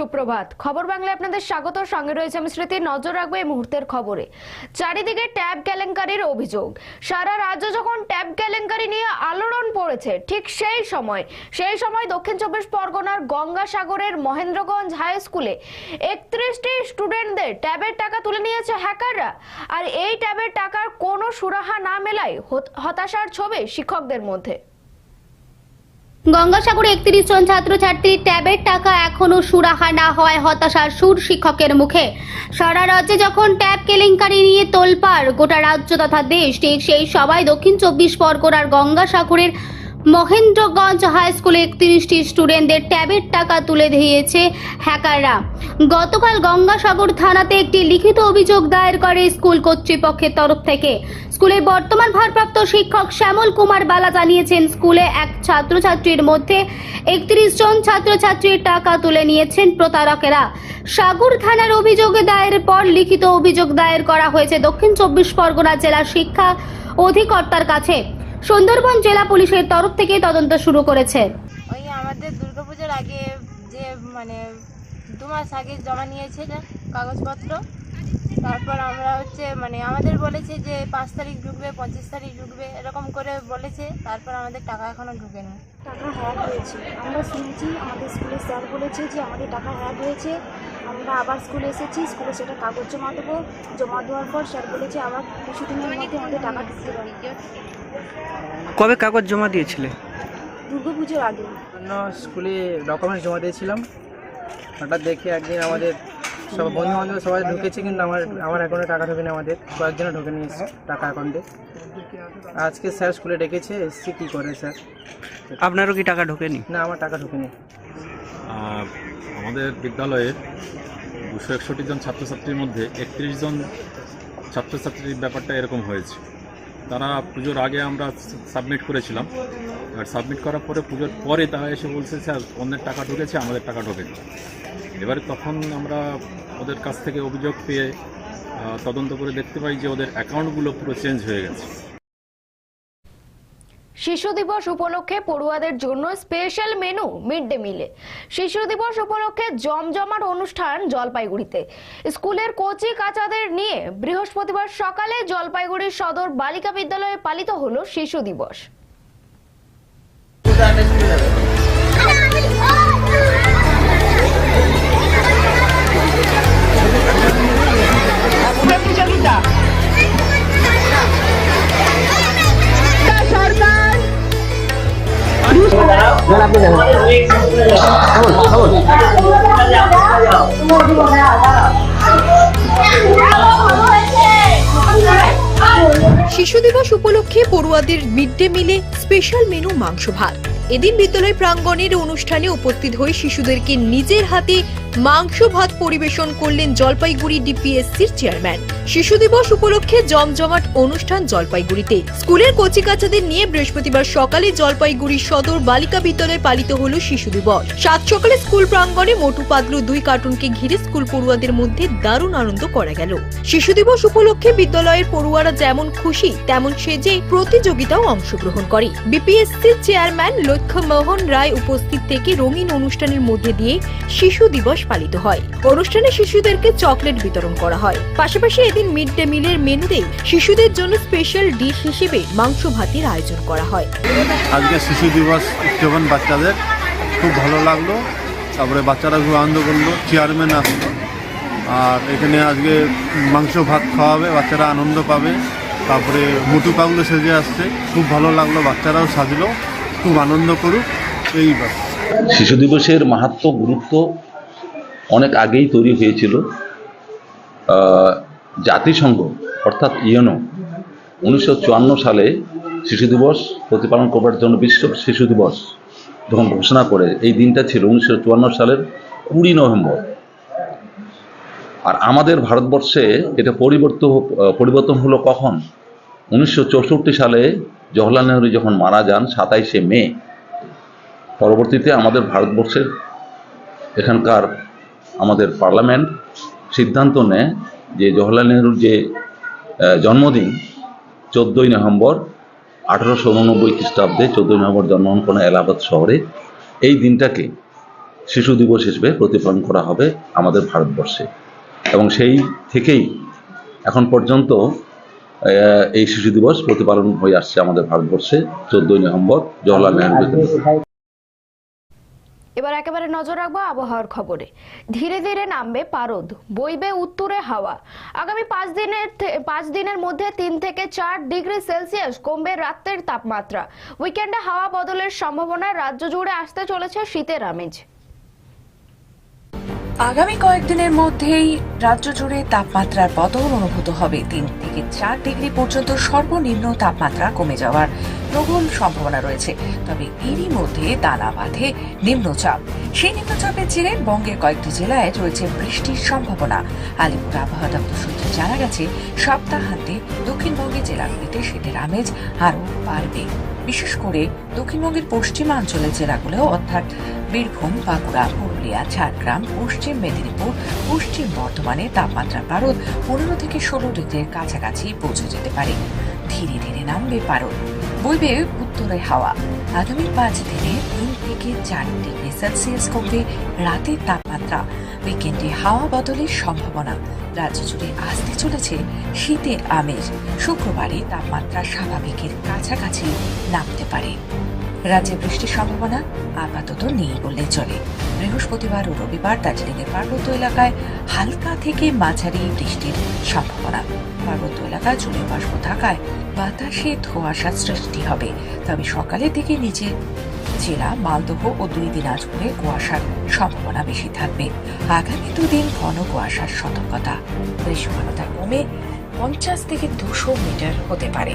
সুপ্রভাত। খবর বাংলায় আপনাদের স্বাগত। সঙ্গে রয়েছে আমি স্মৃতি। নজর রাখব এই মুহূর্তের খবরে। চারিদিকে ট্যাব কেলেঙ্কারির অভিযোগ। সারা রাজ্য যখন ট্যাব কেলেঙ্কারি নিয়ে আলোড়ন পড়েছে, ঠিক সেই সময় সেই সময় দক্ষিণ চব্বিশ পরগনার গঙ্গাসাগরের মহেন্দ্রগঞ্জ হাই স্কুলে একত্রিশটি স্টুডেন্টদের ট্যাবের টাকা তুলে নিয়েছে হ্যাকাররা। আর এই ট্যাবের টাকার কোনো সুরাহা না মেলায় হত- হতাশার ছবি শিক্ষকদের মধ্যে। গঙ্গাসাগরে একত্রিশ জন ছাত্রছাত্রীর ট্যাবের টাকা এখনও সুরাহা না হয় হতাশার সুর শিক্ষকের মুখে। সারা রাজ্যে যখন ট্যাব কেলেঙ্কারি নিয়ে তোলপাড়, গোটা রাজ্য তথা দেশ, ঠিক সেই সবাই দক্ষিণ চব্বিশ পরগনার গঙ্গাসাগরের মহেন্দ্রগঞ্জ হাই স্কুলে একত্রিশটি স্টুডেন্টদের ট্যাবের টাকা তুলে দিয়েছে হ্যাকাররা। গতকাল গঙ্গাসাগর থানাতে একটি লিখিত অভিযোগ দায়ের করে স্কুল কর্তৃপক্ষের তরফ থেকে। স্কুলের বর্তমান ভারপ্রাপ্ত শিক্ষক শ্যামল কুমার বালা জানিয়েছেন, স্কুলে এক ছাত্রছাত্রীর মধ্যে একত্রিশ জন ছাত্রছাত্রীর টাকা তুলে নিয়েছেন প্রতারকেরা। সাগর থানার অভিযোগে দায়ের পর লিখিত অভিযোগ দায়ের করা হয়েছে দক্ষিণ চব্বিশ পরগনা জেলা শিক্ষা অধিকর্তার কাছে। সুন্দরবন জেলা পুলিশের তরফ থেকে তদন্ত শুরু করেছে। ওই আমাদের দুর্গাপুজোর আগে যে মানে দু মাস আগে জমা নিয়েছে কাগজপত্র। তারপর আমরা হচ্ছে মানে আমাদের বলেছে যে পাঁচ তারিখ ঢুকবে পঁচিশ তারিখ ঢুকবে এরকম করে বলেছে। তারপর আমাদের টাকা এখনও ঢুকেনি। টাকা হ্যাক হয়েছে। আমরা শুনেছি আমাদের স্কুলের স্যার বলেছে যে আমাদের টাকা হ্যাক হয়েছে। আমরা আবার স্কুলে এসেছি স্কুলে সেটা কাগজ জমা দেবো। জমা দেওয়ার পর স্যার বলেছে আবার কিছুদিনের মধ্যে আমাদের টাকা ঢুকতে পারে কবে কাগজ জমা দিয়েছিলে? দুর্গা পুজোর আগে। জন্য স্কুলে ডকুমেন্টস জমা দিয়েছিলাম। হঠাৎ দেখে একদিন আমাদের সব বন্ধু বান্ধব সবাই ঢুকেছে কিন্তু আমার আমার অ্যাকাউন্টে টাকা ঢোকেনি আমাদের। কয়েকজনে ঢোকে নিয়েছে টাকা অ্যাকাউন্টে আজকে স্যার স্কুলে ডেকেছে এসছি কী করে স্যার? আপনারও কি টাকা ঢোকেনি? না আমার টাকা ঢোকেনি। আমাদের বিদ্যালয়ে দুশো একষট্টি জন ছাত্রছাত্রীর মধ্যে একত্রিশ জন ছাত্রছাত্রীর ব্যাপারটা এরকম হয়েছে। তারা পুজোর আগে আমরা সাবমিট করেছিলাম। আর সাবমিট করার পরে পুজোর পরে তারা এসে বলছে, স্যার, অন্যের টাকা ঢুকেছে, আমাদের টাকা ঢোকেনি এবারে তখন আমরা ওদের কাছ থেকে অভিযোগ পেয়ে তদন্ত করে দেখতে পাই যে ওদের অ্যাকাউন্টগুলো পুরো চেঞ্জ হয়ে গেছে। শিশু দিবস উপলক্ষে পড়ুয়াদের জন্য স্পেশাল মেনু মিড ডে মিলে। শিশু দিবস উপলক্ষে জমজমাট অনুষ্ঠান জলপাইগুড়িতে। স্কুলের কোচি কাচাদের নিয়ে বৃহস্পতিবার সকালে জলপাইগুড়ির সদর বালিকা বিদ্যালয়ে পালিত হলো শিশু দিবস। শিশু দিবস উপলক্ষে পড়ুয়াদের মিড ডে মিলে স্পেশাল মেনু মাংস ভাত। এদিন বিদ্যালয় প্রাঙ্গণের অনুষ্ঠানে উপস্থিত হয়ে শিশুদেরকে নিজের হাতে মাংস ভাত পরিবেশন করলেন জলপাইগুড়ি ডিপিএসসির চেয়ারম্যান। শিশু দিবস উপলক্ষে জমজমাট অনুষ্ঠান জলপাইগুড়িতে। স্কুলের কচিকাচাদের নিয়ে বৃহস্পতিবার সকালে জলপাইগুড়ি সদর বালিকা বিদ্যালয়ে পালিত হলো শিশু দিবস। সাত সকালে স্কুল প্রাঙ্গণে মোটু পাতলু দুই কার্টুনকে ঘিরে স্কুল পড়ুয়াদের মধ্যে দারুণ আনন্দ করা গেল। শিশু দিবস উপলক্ষে বিদ্যালয়ের পড়ুয়ারা যেমন খুশি, তেমন সেজে প্রতিযোগিতাও অংশগ্রহণ করে। বিপিএসসির চেয়ারম্যান লক্ষ্যমোহন রায় উপস্থিত থেকে রঙিন অনুষ্ঠানের মধ্যে দিয়ে শিশু দিবস পালিত হয়। অনুষ্ঠানে শিশুদেরকে চকলেট বিতরণ করা হয়। পাশাপাশি এদিন মিড ডে মিলের মেনুতেই শিশুদের জন্য স্পেশাল ডিশ হিসেবে মাংস ভাতের আয়োজন করা হয়। আজকে শিশু দিবস উদযাপন বাচ্চাদের। খুব ভালো লাগল। তারপরে বাচ্চারা খুব আনন্দ করল। চেয়ারম্যান আসলো আর এখানে আজকে মাংস ভাত খাওয়াবে, বাচ্চারা আনন্দ পাবে। তারপরে মুটু পাগুলো সেজে আসছে। খুব ভালো লাগল, বাচ্চারাও সাজলো। খুব আনন্দ করুক এই শিশু দিবসের মাহাত্ম, গুরুত্ব অনেক আগেই তৈরি হয়েছিল। জাতিসংঘ, অর্থাৎ ইউনো, উনিশশো চুয়ান্ন সালে শিশু দিবস প্রতিপালন করবার জন্য বিশ্ব শিশু দিবস যখন ঘোষণা করে, এই দিনটা ছিল উনিশশো চুয়ান্ন সালের কুড়ি নভেম্বর। আর আমাদের ভারতবর্ষে এটা পরিবর্তন পরিবর্তন হলো কখন? উনিশশো চৌষট্টি সালে জওহরলাল নেহরু যখন মারা যান সাতাইশে মে, পরবর্তীতে আমাদের ভারতবর্ষের এখানকার আমাদের পার্লামেন্ট সিদ্ধান্ত নেয় যে জওহরলাল নেহরুর যে জন্মদিন চোদ্দোই নভেম্বর আঠারোশো উননব্বই খ্রিস্টাব্দে, চোদ্দোই নভেম্বর জন্মগ্রহণ করেন এলাহাবাদ শহরে, এই দিনটাকে শিশু দিবস হিসেবে প্রতিপালন করা হবে আমাদের ভারতবর্ষে। এবং সেই থেকেই এখন পর্যন্ত এই শিশু দিবস প্রতিপালন হয়ে আসছে আমাদের ভারতবর্ষে, চোদ্দই নভেম্বর জওয়াহরলাল নেহরু এবার একেবারে নজর রাখব আবহাওয়ার খবরে। ধীরে ধীরে নামবে পারদ, বইবে উত্তরে হাওয়া। আগামী পাঁচ দিনের পাঁচ দিনের মধ্যে তিন থেকে চার ডিগ্রি সেলসিয়াস কমবে রাত্রের তাপমাত্রা। উইকেন্ডে হাওয়া বদলের সম্ভাবনা রাজ্য জুড়ে আসতে চলেছে শীতের আমেজ। আগামী কয়েকদিনের মধ্যেই রাজ্য জুড়ে তাপমাত্রার বদল অনুভূত হবে। তিন থেকে চার ডিগ্রি পর্যন্ত সর্বনিম্ন তাপমাত্রা কমে যাওয়ার প্রবল সম্ভাবনা রয়েছে। তবে এরই মধ্যে দানা বাঁধে নিম্নচাপ। সেই নিম্নচাপের জেরে বঙ্গের কয়েকটি জেলায় রয়েছে বৃষ্টির সম্ভাবনা। আলিপুর আবহাওয়া দপ্তর সূত্রে জানা গেছে সপ্তাহান্তে দক্ষিণবঙ্গের জেলাগুলিতে শীতের আমেজ আরও বাড়বে। বিশেষ করে দক্ষিণবঙ্গের পশ্চিমাঞ্চলের জেলাগুলো অর্থাৎ বীরভূম, বাঁকুড়া, পুরুলিয়া, ঝাড়গ্রাম, পশ্চিম মেদিনীপুর, পশ্চিম বর্ধমানে তাপমাত্রা পারদ পনেরো থেকে ষোলো ডিগ্রির কাছাকাছি পৌঁছে যেতে পারে। ধীরে ধীরে নামবে পারদ। বইবে উত্তরে হাওয়া। আগামী পাঁচ দিনে তিন থেকে চার ডিগ্রি সেলসিয়াস কমবে রাতের তাপমাত্রা। উইকেন্ডে হাওয়া বদলের সম্ভাবনা। রাজ্য জুড়ে আসতে চলেছে শীতের আমেজ। শুক্রবারে তাপমাত্রা স্বাভাবিকের কাছাকাছি নামতে পারে। রাজ্যে বৃষ্টির সম্ভাবনা আপাতত নেই বললে চলে। বৃহস্পতিবার ও রবিবার দার্জিলিংয়ের পার্বত্য এলাকায় হালকা থেকে মাঝারি বৃষ্টির সম্ভাবনা। পার্বত্য এলাকায় জলীয় বাষ্প থাকায় বাতাসে ধোঁয়াশা সৃষ্টি হবে। তবে সকালের দিকে নিচে জেলা মালদহ ও দুই দিনাজপুরে কুয়াশার সম্ভাবনা বেশি থাকবে। আগামী দুদিন ঘন কুয়াশার সতর্কতা। দৃশ্যমানতা কমে পঞ্চাশ থেকে দুশো মিটার হতে পারে।